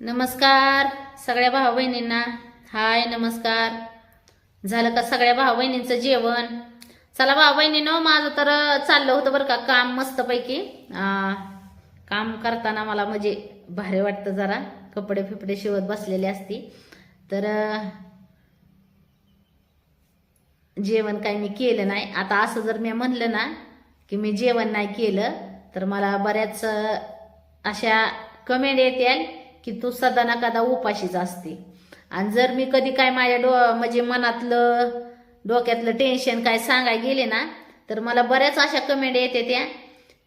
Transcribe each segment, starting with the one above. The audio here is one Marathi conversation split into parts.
नमस्कार सगळ्या भाऊ बहिणींना हाय नमस्कार. झालं का सगळ्या भाऊ बहिणींचं जेवण? चला भाऊ बहिणीनं माझं तर चाललं होतं बरं का काम मस्तपैकी. काम करताना मला म्हणजे भारी वाटतं जरा. कपडे फिपडे शिवत बसलेले असती. तर जेवण काही मी केलं नाही. आता असं जर मी म्हणलं ना की मी जेवण नाही केलं तर मला बऱ्याच अशा कमेंट येतील की तू सदा ना कदा उपाशीच असते. आणि जर मी कधी काय माझ्या डो म्हणजे मनातलं डोक्यातलं टेन्शन काय सांगाय गेले ना तर मला बऱ्याच अशा कमेंट येते त्या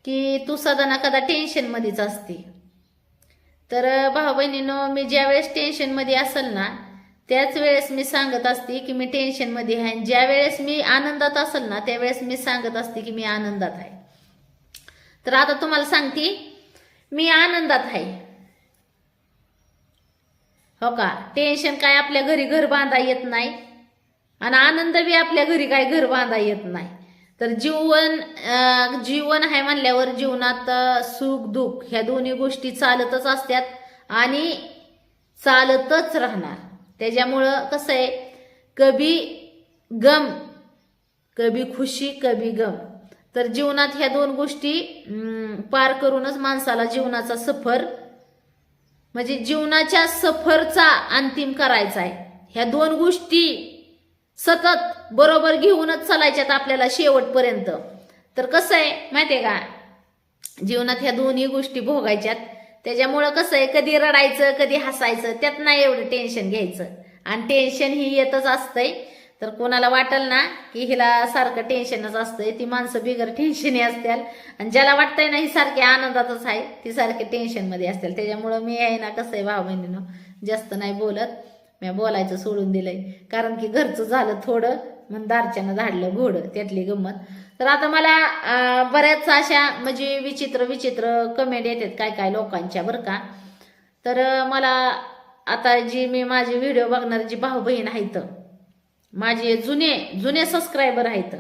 की तू सदा ना कदा टेन्शनमध्येच असते. तर भाऊ बहिणीनं मी ज्या वेळेस टेन्शनमध्ये असेल ना त्याच वेळेस मी सांगत असते की मी टेन्शनमध्ये आहे. आणि ज्या वेळेस मी आनंदात असेल ना त्यावेळेस मी सांगत असते की मी आनंदात आहे. तर आता तुम्हाला सांगते मी आनंदात आहे. हो का? टेन्शन काय आपल्या घरी घर बांधा येत नाही. आणि आनंद बी आपल्या घरी काय घर बांधा येत नाही. तर जीवन जीवन आहे म्हणल्यावर जीवनात सुख दुःख ह्या दोन्ही गोष्टी चालतच असतात आणि चालतच राहणार. त्याच्यामुळं कसं आहे? कभी गम कभी खुशी कभी गम. तर जीवनात ह्या दोन गोष्टी पार करूनच माणसाला जीवनाचा सफर म्हणजे जीवनाच्या सफरचा अंतिम करायचा आहे. ह्या दोन गोष्टी सतत बरोबर घेऊनच चालायच्यात आपल्याला शेवटपर्यंत. तर कसं आहे माहितीये का? जीवनात ह्या दोन्ही गोष्टी भोगायच्यात. त्याच्यामुळं कसं आहे कधी रडायचं कधी हसायचं त्यात नाही एवढं टेन्शन घ्यायचं. आणि टेन्शन ही येतच असतंय. तर कोणाला वाटेल ना की हिला सारखं टेन्शनच असतंय ती माणसं बिगर टेन्शनी असतील आणि ज्याला वाटतंय ना ही सारखी आनंदातच आहे ती सारखी टेन्शनमध्ये असतील त्याच्यामुळं मी आहे ना कसं आहे भाऊ बहिणीनं जास्त नाही बोलत. मी बोलायचं सोडून दिलंय. कारण की घरचं झालं थोडं मग दारच्यानं झाडलं घोडं त्यातली गंमत. तर आता मला बऱ्याच अशा म्हणजे विचित्र विचित्र कमेंट येतात काय काय लोकांच्या बरं का. तर मला आता जी मी माझे व्हिडिओ बघणारी जी भाऊ बहीण आहेत माझे जुने जुने सबस्क्रायबर आहेत.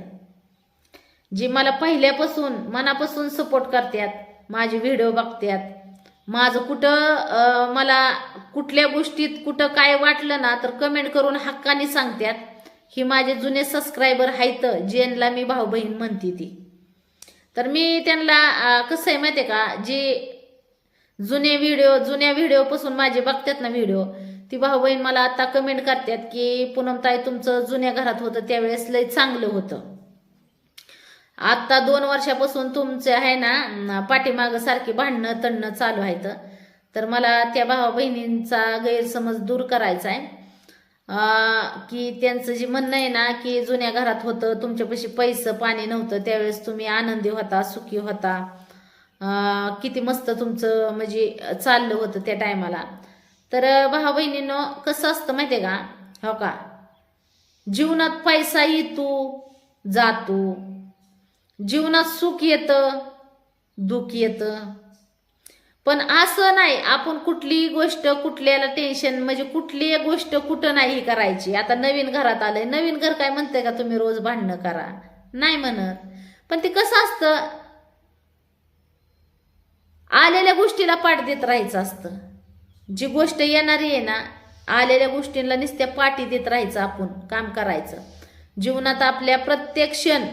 जी मला पहिल्यापासून मनापासून सपोर्ट करतात माझे व्हिडिओ बघतात. माझं कुठं मला कुठल्या गोष्टीत कुठं काय वाटलं ना तर कमेंट करून हक्काने सांगतात. ही माझे जुने सबस्क्रायबर आहेत ज्यांना मी भाऊ बहीण म्हणते ती. तर मी त्यांना कसं आहे माहितीये का जे जुने व्हिडिओ जुन्या व्हिडिओपासून माझे बघतात ना व्हिडिओ ती भाऊ बहीण मला आता कमेंट करतात की पूनमताई तुमचं जुन्या घरात होतं त्यावेळेस लय चांगलं होतं. आता दोन वर्षापासून तुमचे आहे ना पाठीमाग सारखी भांडणं तणणं चालू आहेत. तर मला त्या भावा बहिणींचा गैरसमज दूर करायचा आहे की त्यांचं जे म्हणणं आहे ना की जुन्या घरात होतं तुमच्यापाशी पैसं पाणी नव्हतं त्यावेळेस तुम्ही आनंदी होता सुखी होता. किती मस्त तुमचं म्हणजे चाललं होतं त्या टायमाला तर भावा बहिणीनं कसं असतं माहितीये का? हो का? जीवनात पैसा येतो जातो. जीवनात सुख येतं दुःख येतं. पण असं नाही आपण कुठलीही गोष्ट कुठल्याला टेन्शन म्हणजे कुठली गोष्ट कुठं नाही करायची. आता नवीन घरात आलंय. नवीन घर काय म्हणते का तुम्ही? रोज भांडणं करा. नाही म्हणत. पण ते कसं असतं? आलेल्या गोष्टीला पाठ देत राहायचं असतं. जी गोष्ट येणारी आहे ना आलेल्या गोष्टींना नुसत्या पाठी देत राहायचं आपण काम करायचं. जीवनात आपल्या प्रत्येक क्षण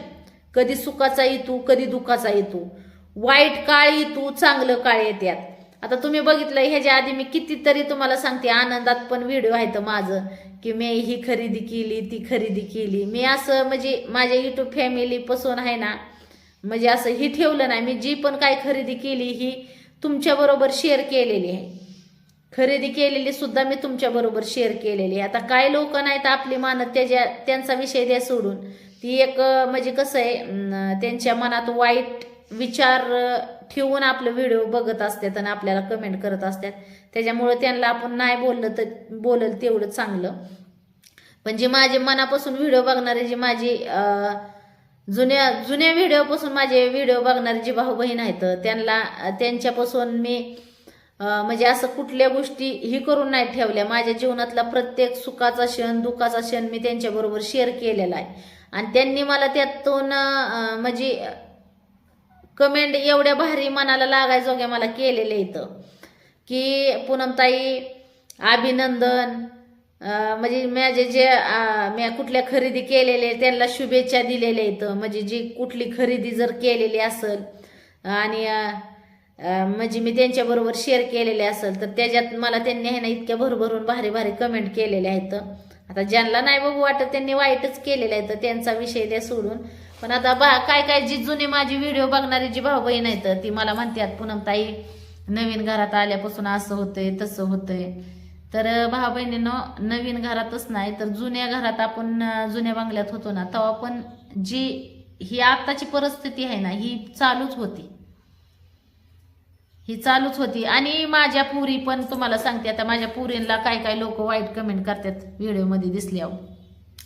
कधी सुखाचा येतो कधी दुःखाचा येतो. वाईट काळ येतो चांगलं काळ येत्यात आता तुम्ही बघितलं ह्याच्या आधी मी कितीतरी तुम्हाला सांगते आनंदात पण व्हिडिओ आहेत माझं की मी ही खरेदी केली ती खरेदी केली. मी असं म्हणजे माझ्या युट्यूब फॅमिलीपासून आहे ना म्हणजे असं ही ठेवलं नाही. मी जी पण काय खरेदी केली ही तुमच्याबरोबर शेअर केलेली आहे. खरेदी केलेली सुद्धा मी तुमच्या बरोबर शेअर केलेली आहे. आता काय लोक नाहीत आपली मानत त्याच्या त्यांचा विषय द्या सोडून. ती एक म्हणजे कसं आहे त्यांच्या मनात वाईट विचार ठेवून आपलं व्हिडिओ बघत असतात आणि आपल्याला कमेंट करत असतात. त्याच्यामुळं त्यांना आपण नाही बोललं तर बोलल तेवढं चांगलं. पण जे माझे मनापासून व्हिडिओ बघणारे जे माझी जुन्या जुन्या व्हिडिओपासून माझे व्हिडिओ बघणारे जे भाऊ बहीण आहेत त्यांना त्यांच्यापासून मी म्हणजे असं कुठल्या गोष्टी ही करून नाही ठेवल्या. माझ्या जीवनातला प्रत्येक सुखाचा क्षण दुःखाचा क्षण मी त्यांच्याबरोबर शेअर केलेला आहे. आणि त्यांनी मला त्यातून म्हणजे कमेंट एवढ्या भारी मनाला लागायजोग्या मला केलेले इथं. की पूनमताई अभिनंदन म्हणजे माझे जे मी कुठल्या खरेदी केलेले त्यांना शुभेच्छा दिलेल्या इथं म्हणजे जी कुठली खरेदी जर केलेली असेल आणि म्हणजे मी त्यांच्याबरोबर शेअर केलेले असेल तर त्याच्यात मला त्यांनी आहे ना इतक्या भरभरून भारी भारी कमेंट केलेल्या आहेत. आता ज्यांना नाही बघू वाटत त्यांनी वाईटच केलेलं आहे तर त्यांचा विषय द्या सोडून. पण आता बा काय काय जी जुनी माझी व्हिडिओ बघणारी जी भाऊ बहीण आहेत ती मला म्हणतात पूनमताई नवीन घरात आल्यापासून असं होतंय तसं होतंय. तर भाऊ बहिणीनं नवीन घरातच नाही तर जुन्या घरात आपण जुन्या बंगल्यात होतो ना तेव्हा पण जी ही आत्ताची परिस्थिती आहे ना ही चालूच होती. ही चालूच होती. आणि माझ्या पुरी पण तुम्हाला सांगते आता माझ्या पुरीला काय काय लोक वाईट कमेंट करतात व्हिडिओमध्ये दिसल्यावर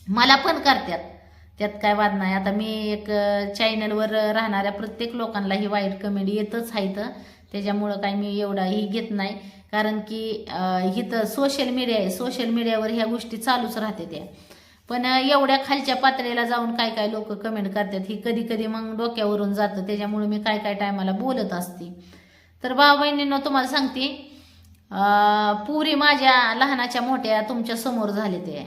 मला पण करतात. त्यात काय वाद नाही. आता मी एक चॅनलवर राहणाऱ्या प्रत्येक लोकांना ही वाईट कमेंट येतच आहेत. त्याच्यामुळं काय मी एवढा ही घेत नाही. कारण की इथं सोशल मीडिया आहे. सोशल मीडियावर ह्या गोष्टी चालूच राहते त्या. पण एवढ्या खालच्या पातळीला जाऊन काय काय लोक कमेंट करतात ही कधी कधी मग डोक्यावरून जातं. त्याच्यामुळे मी काय काय टायमाला बोलत असते. तर भाऊ बहिणींनो तुम्हाला सांगते पुरी माझ्या लहानाच्या मोठ्या तुमच्यासमोर झाले ते.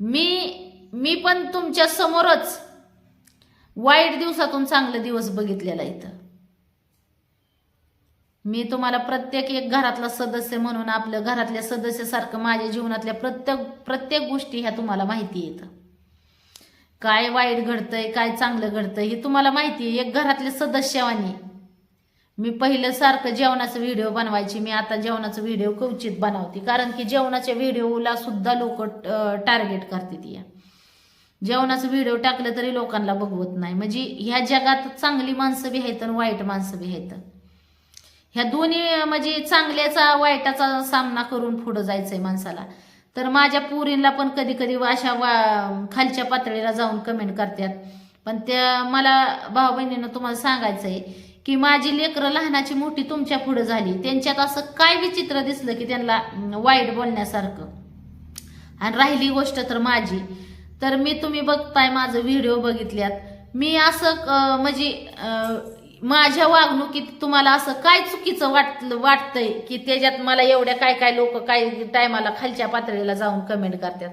मी मी पण तुमच्या समोरच वाईट दिवसातून चांगले दिवस बघितलेला इथं. मी तुम्हाला प्रत्येक एक घरातला सदस्य म्हणून आपलं घरातल्या सदस्यासारखं माझ्या जीवनातल्या प्रत्येक प्रत्येक गोष्टी ह्या तुम्हाला माहिती येतं काय वाईट घडतंय काय चांगलं घडतंय हे तुम्हाला माहिती आहे. एक घरातले सदस्यवानी मी पहिलं सारखं जेवणाचं व्हिडिओ बनवायची मी आता जेवणाचं व्हिडिओ कवचित बनवते. कारण की जेवणाच्या व्हिडिओला सुद्धा लोक टार्गेट करतात या जेवणाचं व्हिडिओ टाकलं तरी लोकांना बघवत नाही. म्हणजे ह्या जगात चांगली माणसं बी आहेत आणि वाईट माणसं बी आहेत. ह्या दोन्ही म्हणजे चांगल्याचा वाईटाचा सामना करून पुढं जायचंय माणसाला. तर माझ्या पुरीला पण कधी कधी अशा वा खालच्या पातळीला जाऊन कमेंट करतात. पण त्या मला भाऊ बहिणीनं तुम्हाला सांगायचंय की माझी लेकरं लहानाची मोठी तुमच्यापुढे झाली. त्यांच्यात असं काय विचित्र दिसलं की त्यांना वाईट बोलण्यासारखं? आणि राहिली गोष्ट तर माझी. तर मी तुम्ही बघताय माझं व्हिडिओ बघितल्यात. मी असं म्हणजे माझ्या वागणुकीत तुम्हाला असं काय चुकीचं वाटलं वाटतंय की त्याच्यात मला एवढ्या काय काय लोक काय टायमाला खालच्या पातळीला जाऊन कमेंट करतात?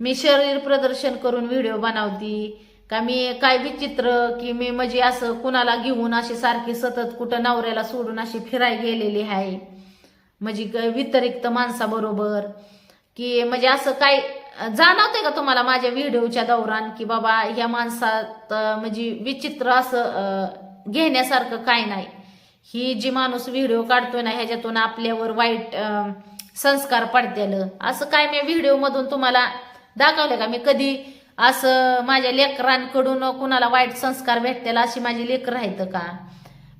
मी शरीर प्रदर्शन करून व्हिडिओ बनवती का मी काय विचित्र की मी म्हणजे असं कुणाला घेऊन अशी सारखी सतत कुठं नवऱ्याला सोडून अशी फिराय गेलेली आहे. म्हणजे क- व्यतिरिक्त माणसाबरोबर. की म्हणजे असं काय जाणवते का तुम्हाला माझ्या व्हिडिओच्या दौरान की बाबा ह्या माणसात म्हणजे विचित्र असं घेण्यासारखं काय नाही? ही जी माणूस व्हिडिओ काढतोय ना ह्याच्यातून आपल्यावर वाईट संस्कार पडतेल. असं काय मी व्हिडिओ मधून तुम्हाला दाखवलं का? मी कधी असं माझ्या लेकरांकडून कुणाला वाईट संस्कार भेटतील अशी माझी लेकर आहेत का?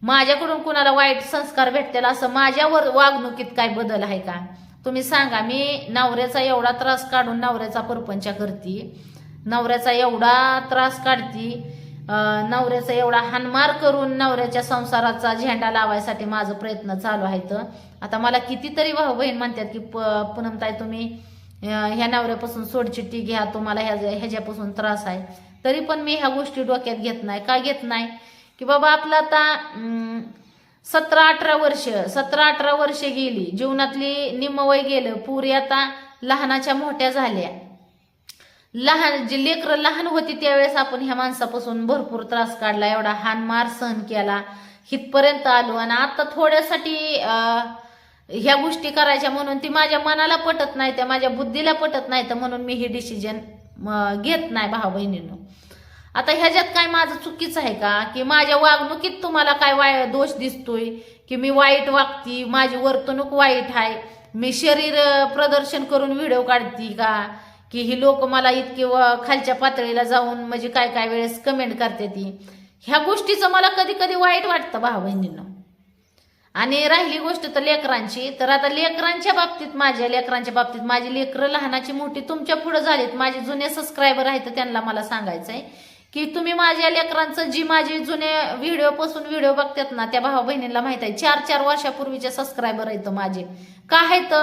माझ्याकडून कुणाला वाईट संस्कार भेटतील असं माझ्यावर वागणुकीत काय बदल आहे का? तुम्ही सांगा मी नवऱ्याचा एवढा त्रास काढून नवऱ्याचा परपंच करते. नवऱ्याचा एवढा त्रास काढती. नवऱ्याचा एवढा हानमार करून नवऱ्याच्या संसाराचा झेंडा लावायसाठी माझं प्रयत्न चालू आहेत. आता मला कितीतरी भाऊ बहीण म्हणतात की प- पूनमताई तुम्ही ह्या नवऱ्यापासून सोडचिट्टी घ्या तुम्हाला ह्या ह्याच्यापासून त्रास आहे. तरी पण मी ह्या गोष्टी डोक्यात घेत नाही. का घेत नाही? की बाबा आपलं आता सतरा अठरा वर्ष सतरा अठरा वर्ष गेली. जीवनातली निम्मवय गेलं. पुरी आता लहानाच्या मोठ्या झाल्या. लहान जी लेकरं लहान होती त्यावेळेस आपण ह्या माणसापासून भरपूर त्रास काढला. एवढा हानमार सहन केला. हितपर्यंत आलो. आणि आता थोड्यासाठी अं, ह्या गोष्टी करायच्या म्हणून ती माझ्या मनाला पटत नाही त्या माझ्या बुद्धीला पटत नाही तर म्हणून मी हे डिसिजन घेत नाही भाऊ बहिणीनं. आता ह्याच्यात काय माझं चुकीचं आहे का? की माझ्या वागणुकीत तुम्हाला काय वाय दोष दिसतोय? की मी वाईट वागती माझी वर्तणूक वाईट आहे? मी शरीर प्रदर्शन करून व्हिडिओ काढती का? की ही लोक मला इतकी व- खालच्या पातळीला जाऊन म्हणजे काय काय वेळेस कमेंट करते ती? ह्या गोष्टीचं मला कधी कधी वाईट वाटतं भाऊ बहिणींना. आणि राहिली गोष्ट तर लेकरांची. तर आता लेकरांच्या बाबतीत माझ्या लेकरांच्या बाबतीत माझी लेकरं लहानाची मोठी तुमच्यापुढे झालीत. माझे जुने सबस्क्रायबर आहेत तर त्यांना मला सांगायचंय की तुम्ही माझ्या लेकरांचं जी माझी जुने व्हिडिओ पासून व्हिडिओ बघतात ना त्या भाऊ बहिणीला माहीत आहे. चार चार वर्षापूर्वीचे सबस्क्रायबर आहेत माझे. का आहेत?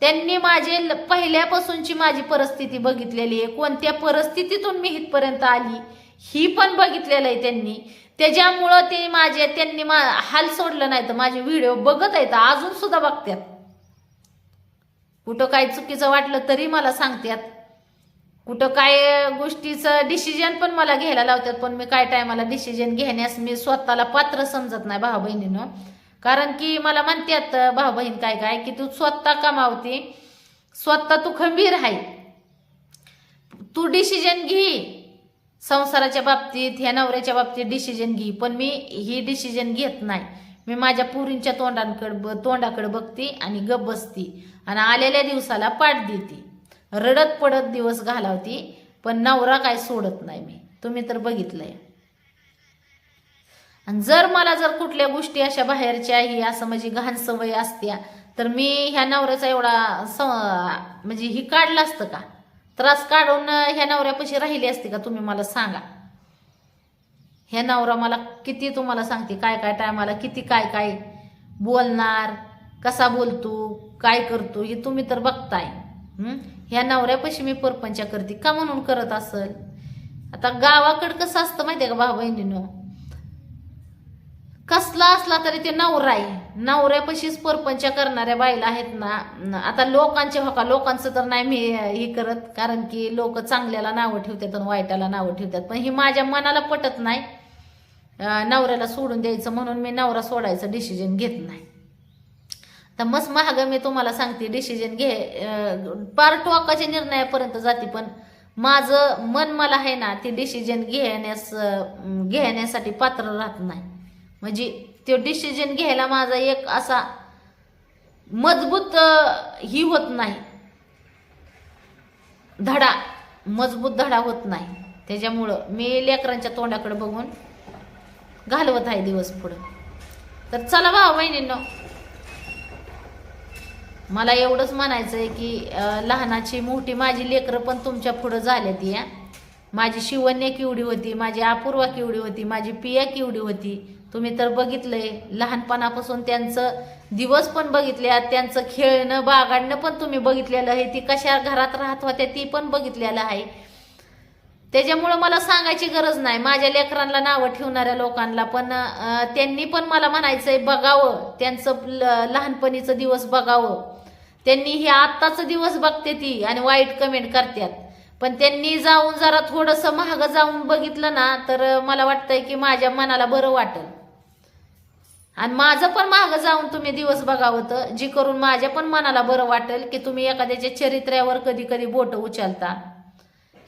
त्यांनी माझे ल- पहिल्यापासूनची माझी परिस्थिती बघितलेली आहे. कोणत्या परिस्थितीतून मी इथपर्यंत आली ही पण बघितलेलं आहे त्यांनी. त्याच्यामुळं ते माझे त्यांनी मा हाल सोडलं नाही तर माझे व्हिडिओ बघत आहेत अजून सुद्धा बघतात कुठं काय चुकीचं वाटलं तरी मला सांगतात कुठं काय गोष्टीचं डिसिजन पण मला घ्यायला लावतात पण मी काय टायमाला डिसिजन घेण्यास मी स्वतःला पात्र समजत नाही भाऊ बहिणीनं कारण की मला म्हणतात भाऊ बहीण काय काय? की तू स्वतः कमावती स्वतः तू खंबीर आहे. तू डिसिजन घे. संसाराच्या बाबतीत ह्या नवऱ्याच्या बाबतीत डिसिजन घे. पण मी ही डिसिजन घेत नाही. मी माझ्या पुरींच्या तोंडांकडे तोंडाकडे बघते आणि गप बसती. आणि आलेल्या दिवसाला पाठ देते. रडत पडत दिवस घालावती पण नवरा काय सोडत नाही मी. तुम्ही तर बघितलंय. आणि जर मला जर कुठल्या गोष्टी अशा बाहेरच्या ही असं म्हणजे घाण सवय असत्या तर मी ह्या नवऱ्याचा एवढा स म्हणजे ही काढलं असतं का? त्रास काढून ह्या नवऱ्यापाशी राहिली असते का तुम्ही मला सांगा. ह्या नवरा मला किती तुम्हाला सांगते काय काय टायमाला किती काय काय बोलणार कसा बोलतो काय करतो हे तुम्ही तर बघताय. ह्या नवऱ्यापाशी मी परपंचा करते का म्हणून करत असल? आता गावाकडं कसं असतं माहिती आहे का भाऊ बहिणीनं कसला असला तरी ते नवरा आहे. नवऱ्यापाशीच परपंच करणाऱ्या बाईला आहेत ना. आता लोकांचे होका लोकांचं तर नाही मी हे करत कारण की लोक चांगल्याला नावं ठेवतात आणि वाईटाला नावं ठेवतात. पण ही माझ्या मनाला पटत नाही. नवऱ्याला सोडून द्यायचं म्हणून मी नवरा सोडायचं डिसिजन घेत नाही. तर मस्त महाग मी तुम्हाला सांगते डिसिजन घे पार टोकाच्या निर्णयापर्यंत जाते पण माझं मन मला आहे ना ते डिसिजन घेण्यास घेण्यासाठी पात्र राहत नाही. म्हणजे तो डिसिजन घ्यायला माझा एक असा मजबूत ही होत नाही. धडा मजबूत धडा होत नाही. त्याच्यामुळं मी लेकरांच्या तोंडाकडे बघून घालवत आहे दिवस पुढं. तर चला भाऊ बहिणींनो. मला एवढंच म्हणायचं आहे की लहानाची मोठी माझी लेकरं पण तुमच्या पुढं झाल्या ती या. माझी शिवण्य किवडी होती माझी अपूर्वा किवडी होती माझी पिया किवडी होती. तुम्ही तर बघितलंय लहानपणापासून त्यांचं दिवस पण बघितल्या त्यांचं खेळणं बागाडणं पण तुम्ही बघितलेलं आहे. ती कशा घरात राहत होत्या ती पण बघितलेलं आहे. त्याच्यामुळं मला सांगायची गरज नाही. माझ्या लेकरांना नावं ठेवणाऱ्या लोकांना पण त्यांनी पण मला म्हणायचंय बघावं. त्यांचं ल- लहानपणीचं दिवस बघावं. त्यांनी हे आत्ताचं दिवस बघते ती आणि वाईट कमेंट करतात पण त्यांनी जाऊन जरा थोडंसं महाग जाऊन बघितलं ना तर मला वाटतंय की माझ्या मनाला बरं वाटेल. आणि माझं पण मागं जाऊन तुम्ही दिवस बघावं तर जी करून माझ्या पण मनाला बरं वाटेल की तुम्ही एखाद्याच्या चरित्र्यावर कधी कधी बोट उचलता.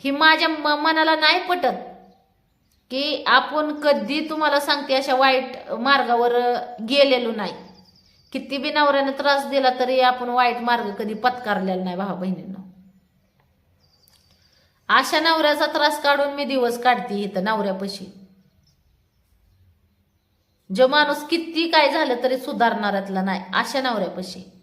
ही माझ्या म- मनाला नाही पटत की आपण कधी तुम्हाला सांगते अशा वाईट मार्गावर गेलेलो नाही. किती बी नवऱ्यानं त्रास दिला तरी आपण वाईट मार्ग कधी पत्कारलेला नाही भावा बहिणींना. अशा नवऱ्याचा त्रास काढून मी दिवस काढते इथं नवऱ्यापाशी. जो माणूस किती काय झालं तरी सुधारणाऱ्यातला नाही अशा नवऱ्यापाशी.